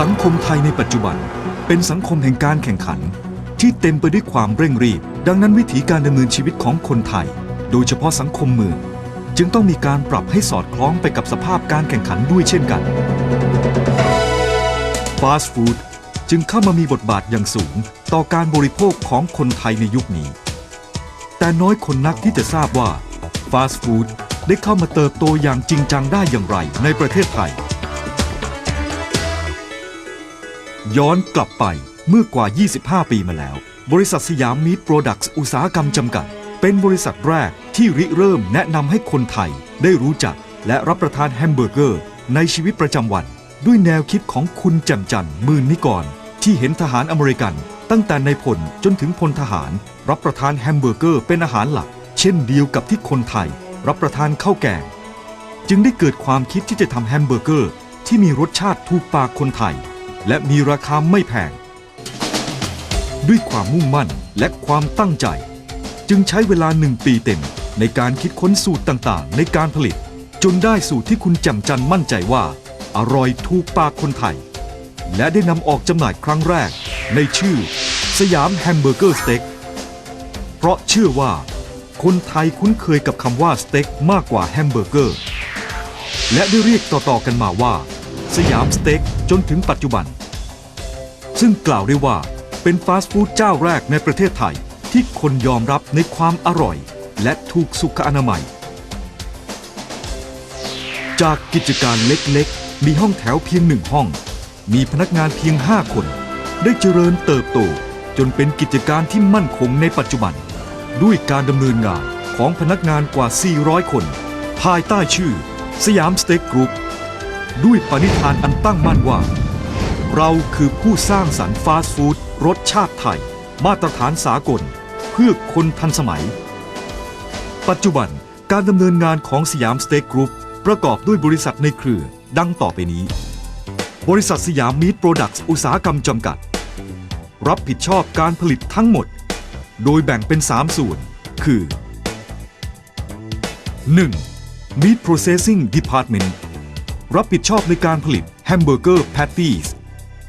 สังคมไทยในปัจจุบัน เป็นสังคมแห่งการแข่งขัน ที่เต็มไปด้วยความเร่งรีบ ดังนั้นวิถีการดำเนินชีวิตของคนไทย โดยเฉพาะสังคมเมืองจึงต้องมีการปรับให้สอดคล้องไปกับสภาพการแข่งขันด้วยเช่นกันฟาสต์ฟู้ดจึงเข้ามามีบทบาทอย่างสูงต่อการบริโภคของคนไทยในยุคนี้ แต่น้อยคนนักที่จะทราบว่าฟาสต์ฟู้ดได้เข้ามาเติบโตอย่างจริงจังได้อย่างไรในประเทศไทย ย้อนกลับไปเมื่อกว่า 25 ปีมาแล้ว บริษัทสยามมีโปรดักต์อุตสาหกรรมจำกัด เป็นบริษัทแรกที่ริเริ่มแนะนำให้คนไทย ได้รู้จักและรับประทานแฮมเบอร์เกอร์ ในชีวิตประจำวัน ด้วยแนวคิดของคุณแจ่มจันทร์มื่นนิกร ที่เห็นทหารอเมริกัน ตั้งแต่ในพลจนถึงพลทหาร รับประทานแฮมเบอร์เกอร์เป็นอาหารหลัก เช่นเดียวกับที่คนไทย รับประทานข้าวแกงจึงได้เกิดความคิดที่จะทำแฮมเบอร์เกอร์ ที่มีรสชาติถูกปากคนไทย และมีราคาไม่แพง ด้วยความมุ่งมั่นและความตั้งใจ จึงใช้เวลาหนึ่งปีเต็มในการคิดค้นสูตรต่างๆ ในการผลิต จนได้สูตรที่คุณแจ่มจันมั่นใจว่า อร่อยถูกปากคนไทย และได้นำออกจำหน่ายครั้งแรก ในชื่อ สยามแฮมเบอร์เกอร์สเต็กเพราะเชื่อว่า คนไทยคุ้นเคยกับคำว่าสเต็กมากกว่าแฮมเบอร์เกอร์และได้เรียกต่อๆกันมาว่า สยามสเต็กจนถึงปัจจุบัน ซึ่งกล่าวได้ว่าเป็นฟาสต์ฟู้ดเจ้าแรกในประเทศไทย ที่คนยอมรับในความอร่อย และถูกสุขอนามัย จากกิจการเล็กๆ มีห้องแถวเพียงหนึ่งห้อง มีพนักงานเพียง 5 คน ได้เจริญเติบโต จนเป็นกิจการที่มั่นคงในปัจจุบัน ด้วยการดำเนินงานของพนักงานกว่า 400 คน ภายใต้ชื่อ สยามสเต็กกรุ๊ปด้วยปณิธานอันตั้งมั่นว่า เราคือผู้สร้างสรรค์ฟาสต์ฟู้ดรสชาติไทย มาตรฐานสากล เพื่อคนทันสมัย ปัจจุบันการดำเนินงานของสยามสเต็กกรุ๊ปประกอบด้วยบริษัทในเครือดังต่อไปนี้ บริษัทสยามมีดโปรดักต์อุตสาหกรรมจำกัด รับผิดชอบการผลิตทั้งหมด โดยแบ่งเป็น 3 ส่วน คือ 1. Meat Processing Department รับผิดชอบในการผลิตแฮมเบอร์เกอร์แพตตี้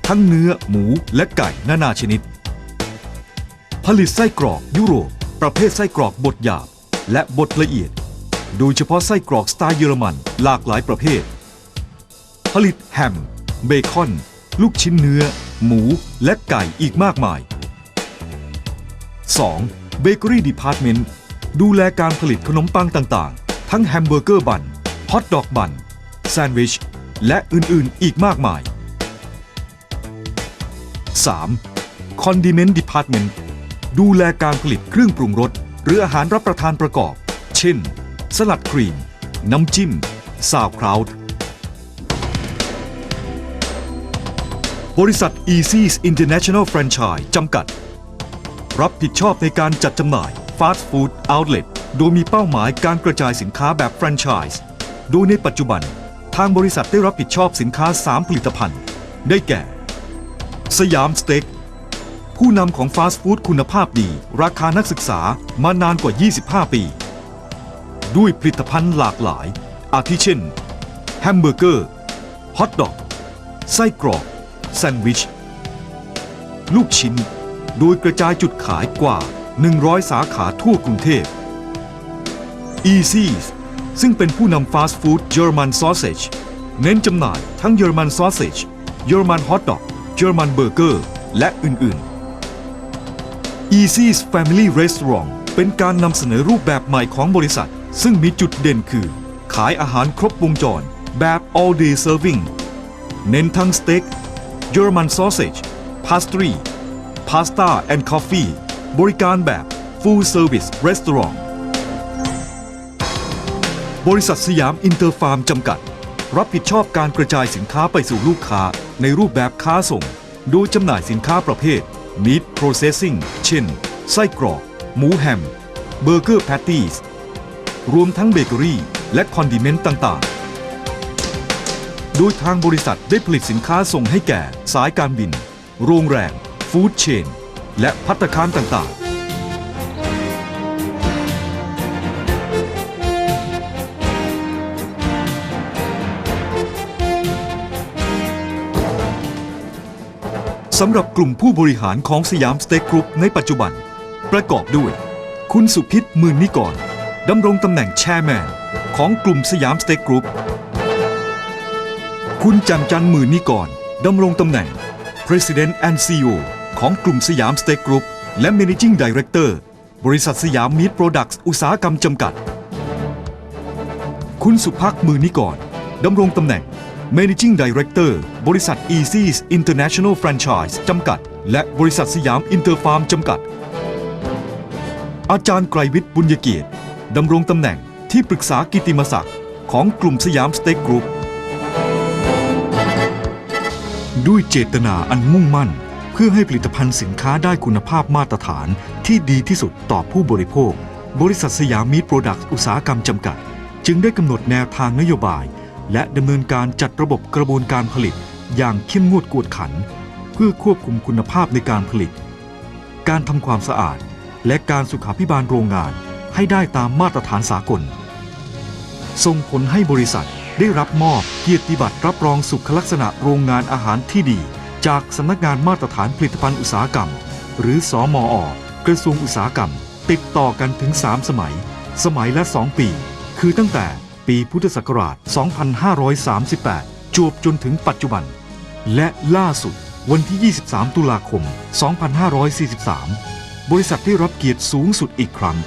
ทั้งเนื้อ หมู และไก่นานาชนิด ผลิตไส้กรอกยุโรป ประเภทไส้กรอกบดหยาบ และบดละเอียด โดยเฉพาะไส้กรอกสไตล์เยอรมันหลากหลายประเภท ผลิตแฮม เบคอน ลูกชิ้นเนื้อ หมู และไก่อีกมากมาย 2. Bakery Department ดูแลการผลิตขนมปังต่างๆ ทั้งแฮมเบอร์เกอร์บัน ฮอทดอกบัน แซนด์วิช และอื่นๆ อีกมากมาย 3. Condiment Department ดูแลการผลิตเครื่องปรุงรสหรืออาหารรับประทานประกอบ เช่น สลัดครีม น้ำจิ้มซาวคราวด์บริษัท Easy's International Franchise จำกัด รับผิดชอบในการจัดจำหน่าย Fast Food Outlet โดยมีเป้าหมายการกระจายสินค้าแบบแฟรนไชส์ โดยในปัจจุบัน ทางบริษัทได้รับผิดชอบสินค้า 3 ผลิตภัณฑ์ ได้แก่ สยามสเต็ก ผู้นำของฟาสต์ฟู้ดคุณภาพดี ราคานักศึกษามานานกว่า 25 ปี ด้วยผลิตภัณฑ์หลากหลาย อาทิเช่น แฮมเบอร์เกอร์ ฮอทดอก ไส้กรอก แซนด์วิช ลูกชิ้น โดยกระจายจุดขายกว่า 100 สาขาทั่วกรุงเทพ e a s y ซึ่งเป็นผู้นำฟาสต์ฟู้ดเยอรมันซอสเซจเน้นจำหน่ายทั้งเยอรมันซอสเซจเยอรมันฮอทดอก เยอรมันเบอร์เกอร์ และอื่น ๆ Easy's Family Restaurant เป็นการนำเสนอรูปแบบใหม่ของบริษัท ซึ่งมีจุดเด่นคือ ขายอาหารครบวงจร แบบ all day serving เน้นทั้งสเต็กเยอรมันซอสเซจพาสตรีพาสต้าแอนด์คอฟฟี่บริการแบบ full service restaurant บริษัทสยามอินเตอร์ฟาร์มจำกัด รับผิดชอบการกระจายสินค้าไปสู่ลูกค้า ในรูปแบบค้าส่ง โดยจำหน่ายสินค้าประเภท Meat Processing เช่น ไส้กรอก หมูแฮม เบอร์เกอร์แพตตี้รวมทั้งเบเกอรี่ และคอนดิเมนต์ต่าง ๆ โดยทางบริษัทได้ผลิตสินค้าส่งให้แก่สายการบิน โรงแรม ฟู้ดเชน และพัตตาคารต่าง ๆ สำหรับกลุ่มผู้บริหารของสยามสเต็กกรุ๊ปในปัจจุบัน ประกอบด้วย คุณสุพิษมื่นนิกรดำรงตำแหน่งแชร์แมนของกลุ่มสยามสเต็กกรุ๊ปคุณจันจันมื่นนิกรดำรงตำแหน่ง President and CEO ของกลุ่มสยามสเต็กกรุ๊ปและ Managing Director บริษัทสยามมี t โปรดักต์อุตสาหกรรมจำกัด คุณสุภักมือนิกรดำรงตำแหน่ง Managing Director บริษัท Easy's International Franchise จำกัด และบริษัทสยามอินเตอร์ฟาร์มจำกัด อาจารย์ไกรวิทย์บุญยเกียรติดำรงตำแหน่งที่ปรึกษากิติมศักดิ์ของกลุ่มสยามสเต็กกรุ๊ปด้วยเจตนาอันมุ่งมั่น เพื่อให้ผลิตภัณฑ์สินค้าได้คุณภาพมาตรฐานที่ดีที่สุดต่อผู้บริโภค บริษัทสยามมี t โปรดักต์อุตสาหกรรมจำกัด จึงได้กำหนดแนวทางนโยบาย และดำเนินการจัดระบบกระบวนการผลิตอย่างเข้มงวดกวดขัน เพื่อควบคุมคุณภาพในการผลิต การทำความสะอาด และการสุขาพิบาลโรงงานให้ได้ตามมาตรฐานสากล ส่งผลให้บริษัทได้รับมอบเกียรติบัตรรับรองสุขลักษณะโรงงานอาหารที่ดี จากสำนักงานมาตรฐานผลิตภัณฑ์อุตสาหกรรม หรือสอมอกระทรวงอุตสาหกรรม ติดต่อกันถึง 3 สมัย สมัยละ 2 ปี คือตั้งแต่ ปีพุทธศักราช 2538 จวบจนถึงปัจจุบัน และล่าสุดวันที่ 23 ตุลาคม 2543 บริษัทได้รับเกียรติสูงสุดอีกครั้ง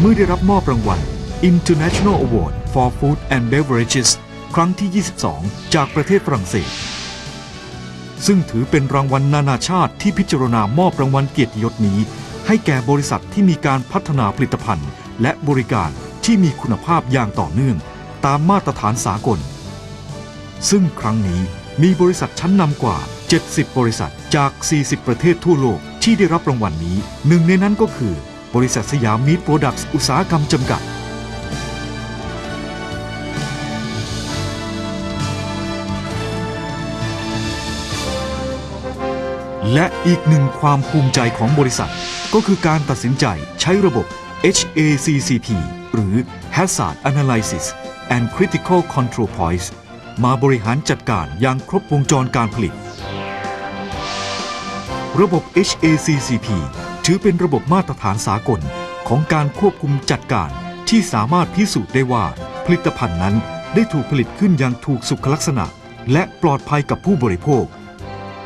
เมื่อได้รับมอบรางวัล International Award for Food and Beverages ครั้งที่ 22 จากประเทศฝรั่งเศส ซึ่งถือเป็นรางวัลนานาชาติที่พิจารณามอบรางวัลเกียรติยศนี้ ให้แก่บริษัทที่มีการพัฒนาผลิตภัณฑ์ และบริการที่มีคุณภาพอย่างต่อเนื่อง ตามมาตรฐานสากล ซึ่งครั้งนี้มีบริษัทชั้นนำกว่า 70 บริษัทจาก 40 ประเทศทั่วโลกที่ได้รับรางวัลนี้ หนึ่งในนั้นก็คือบริษัทสยามมี t โปรดักต์อุตสาหกรรมจำกัด และอีกหนึ่งความภูมิใจของบริษัท ก็คือการตัดสินใจใช้ระบบ HACCP หรือ Hazard Analysis and Critical Control Points มาบริหารจัดการอย่างครบวงจรการผลิต ระบบ HACCP ถือเป็นระบบมาตรฐานสากลของการควบคุมจัดการที่สามารถพิสูจน์ได้ว่าผลิตภัณฑ์นั้นได้ถูกผลิตขึ้นอย่างถูกสุขลักษณะ และปลอดภัยกับผู้บริโภค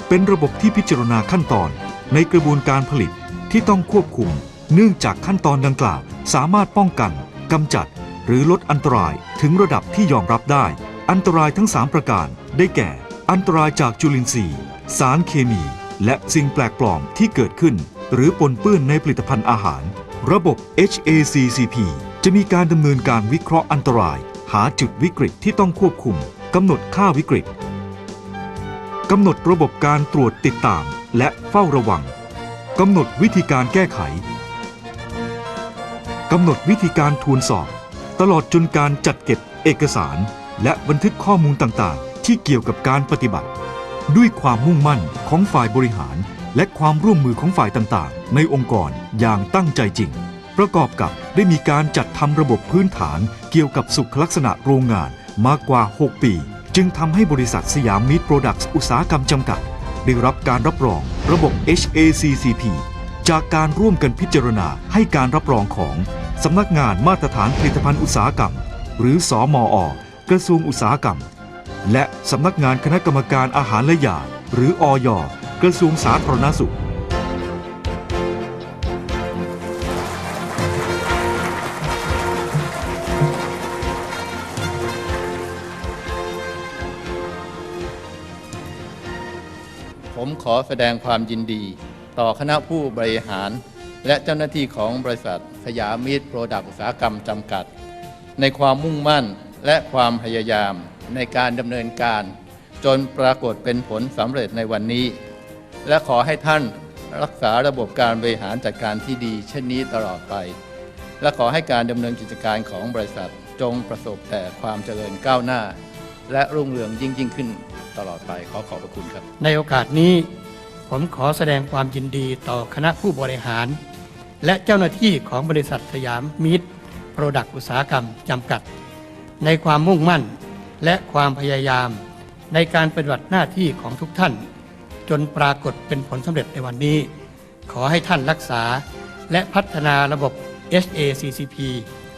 เป็นระบบที่พิจารณาขั้นตอนในกระบวนการผลิตที่ต้องควบคุม เนื่องจากขั้นตอนดังกล่าวสามารถป้องกันกำจัด หรือลดอันตรายถึงระดับที่ยอมรับได้ อันตรายทั้ง 3 ประการ ได้แก่ อันตรายจากจุลินทรีย์ สารเคมี และสิ่งแปลกปลอมที่เกิดขึ้น หรือปนเปื้อนในผลิตภัณฑ์อาหาร ระบบ HACCP จะมีการดำเนินการวิเคราะห์อันตราย หาจุดวิกฤตที่ต้องควบคุมกำหนดค่าวิกฤตกำหนดระบบการตรวจติดตาม และเฝ้าระวังกำหนดวิธีการแก้ไขกำหนดวิธีการทวนสอบ ตลอดจนการจัดเก็บเอกสาร และบันทึกข้อมูลต่างๆ ที่เกี่ยวกับการปฏิบัติ ด้วยความมุ่งมั่นของฝ่ายบริหาร และความร่วมมือของฝ่ายต่างๆ ในองค์กรอย่างตั้งใจจริง ประกอบกับได้มีการจัดทำระบบพื้นฐานเกี่ยวกับสุขลักษณะโรงงานมากกว่า 6 ปี จึงทำให้บริษัทสยามมิตรโปรดักต์อุตสาหกรรมจำกัด ได้รับการรับรองระบบ HACCP จากการร่วมกันพิจารณาให้การรับรองของ สำนักงานมาตรฐานผลิตภัณฑ์อุตสาหกรรม หรือสอมอ กระทรวงอุตสาหกรรม และสำนักงานคณะกรรมการอาหารและยา หรืออยกระทรวงสาธารณสุข ผมขอแสดงความยินดี ต่อคณะผู้บริหาร และเจ้าหน้าที่ของบริษัทสยามมิตรโปรดักต์อุตสาหกรรมจำกัด ในความมุ่งมั่นและความพยายามในการดำเนินการ จนปรากฏเป็นผลสำเร็จในวันนี้ และขอให้ท่านรักษาระบบการบริหารจัดการที่ดี เช่นนี้ตลอดไป และขอให้การดำเนินกิจการของบริษัทจงประสบแต่ความเจริญก้าวหน้า และรุ่งเรืองยิ่งยิ่งขึ้นตลอดไปขอขอบพระคุณครับ ในโอกาสนี้ ผมขอแสดงความยินดีต่อคณะผู้บริหาร และเจ้าหน้าที่ของบริษัทสยามมิตรโปรดักต์อุตสาหกรรมจำกัด ในความมุ่งมั่นและความพยายาม ในการปฏิบัติหน้าที่ของทุกท่าน จนปรากฏเป็นผลสำเร็จในวันนี้ ขอให้ท่านรักษา และพัฒนาระบบ HACCP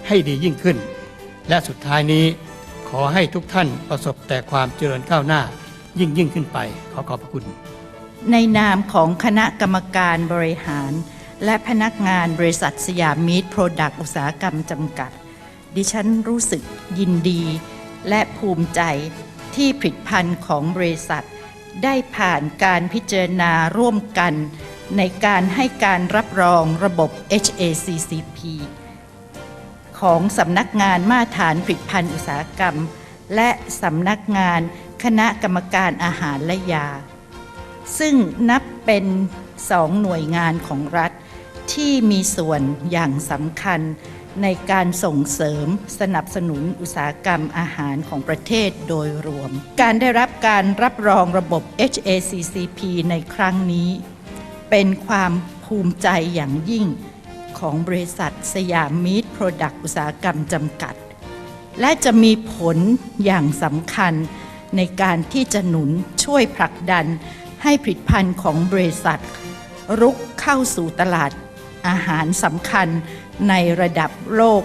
ให้ดียิ่งขึ้น และสุดท้ายนี้ขอให้ทุกท่านประสบแต่ความเจริญก้าวหน้ายิ่งยิ่งขึ้นไป ขอขอบพระคุณ ในนามของคณะกรรมการบริหาร และพนักงานบริษัทสยามมิตรโปรดักต์อุตสาหกรรมจำกัด ดิฉันรู้สึกยินดี และภูมิใจที่ผลิตภัณฑ์ของบริษัท ได้ผ่านการพิจารณาร่วมกัน ในการให้การรับรองระบบ HACCP ของสำนักงานมาตรฐานผลิตภัณฑ์อุตสาหกรรม และสำนักงานคณะกรรมการอาหารและยา ซึ่งนับเป็นสองหน่วยงานของรัฐที่มีส่วนอย่างสำคัญในการส่งเสริมสนับสนุนอุตสาหกรรมอาหารของประเทศโดยรวม การได้รับการรับรองระบบ HACCP ในครั้งนี้ เป็นความภูมิใจอย่างยิ่งของบริษัทสยามมิตรโปรดักต์อุตสาหกรรมจำกัด และจะมีผลอย่างสำคัญในการที่จะหนุนช่วยผลักดัน ให้ผลิตภัณฑ์ของบริษัท รุกเข้าสู่ตลาดอาหารสำคัญในระดับโลก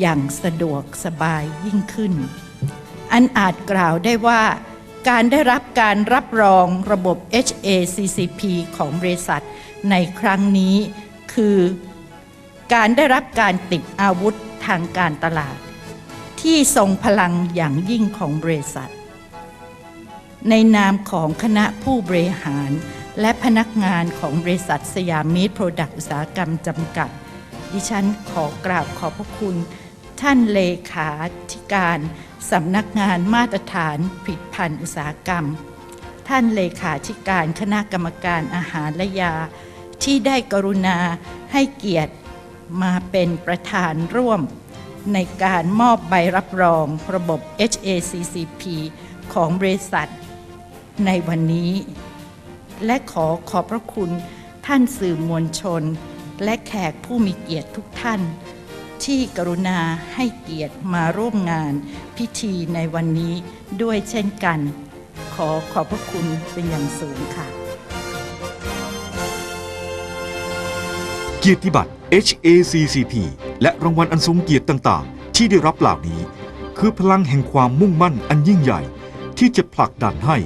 อย่างสะดวกสบายยิ่งขึ้น อันอาจกล่าวได้ว่าการได้รับการรับรองระบบ HACCP ของบริษัทในครั้งนี้คือการได้รับการติดอาวุธทางการตลาด ที่ทรงพลังอย่างยิ่งของบริษัท ในนามของคณะผู้บริหาร และพนักงานของบริษัทสยามมิตรโปรดักต์อุตสาหกรรมจำกัด ดิฉันขอกราบขอบพระคุณ ท่านเลขาธิการสำนักงานมาตรฐานผลิตภัณฑ์อุตสาหกรรม ท่านเลขาธิการคณะกรรมการอาหารและยา ที่ได้กรุณาให้เกียรติมาเป็นประธานร่วม ในการมอบใบรับรองระบบ HACCP ของบริษัท ในวันนี้ และขอขอบพระคุณท่านสื่อมวลชน และแขกผู้มีเกียรติทุกท่าน ที่กรุณาให้เกียรติมาร่วมงานพิธีในวันนี้ด้วยเช่นกัน ขอขอบพระคุณเป็นอย่างสูงค่ะ เกียรติบัตร HACCP และรางวัลอันทรงเกียรติต่างๆ ที่ได้รับเหล่านี้ คือพลังแห่งความมุ่งมั่นอันยิ่งใหญ่ ที่จะผลักดันให้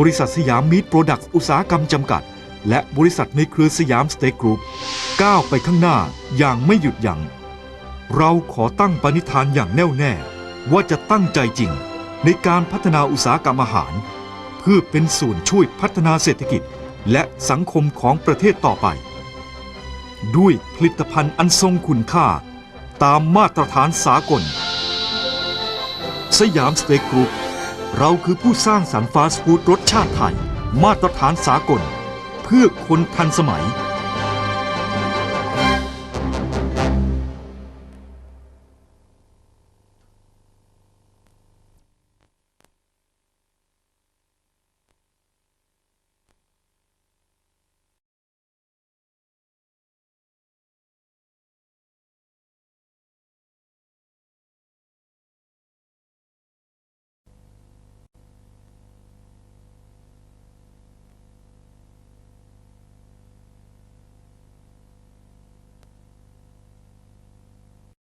บริษัทสยามมิตรโปรดักต์อุตสาหกรรมจำกัด และบริษัทในเครือสยามสเต็กกรุ๊ปก้าวไปข้างหน้าอย่างไม่หยุดยัง้งเราขอตั้งปณิธานอย่างแน่วแน่ ว่าจะตั้งใจจริง ในการพัฒนาอุตสาหกรรมอาหาร เพื่อเป็นส่วนช่วยพัฒนาเศรษฐกิจ และสังคมของประเทศต่อไป ด้วยผลิตภัณฑ์อันทรงคุณค่า ตามมาตรฐานสากล สยามสเต็กกรุ๊ป เราคือผู้สร้างสรรค์ฟาสต์ฟู้ดรสชาติไทย มาตรฐานสากล เพื่อคนทันสมัย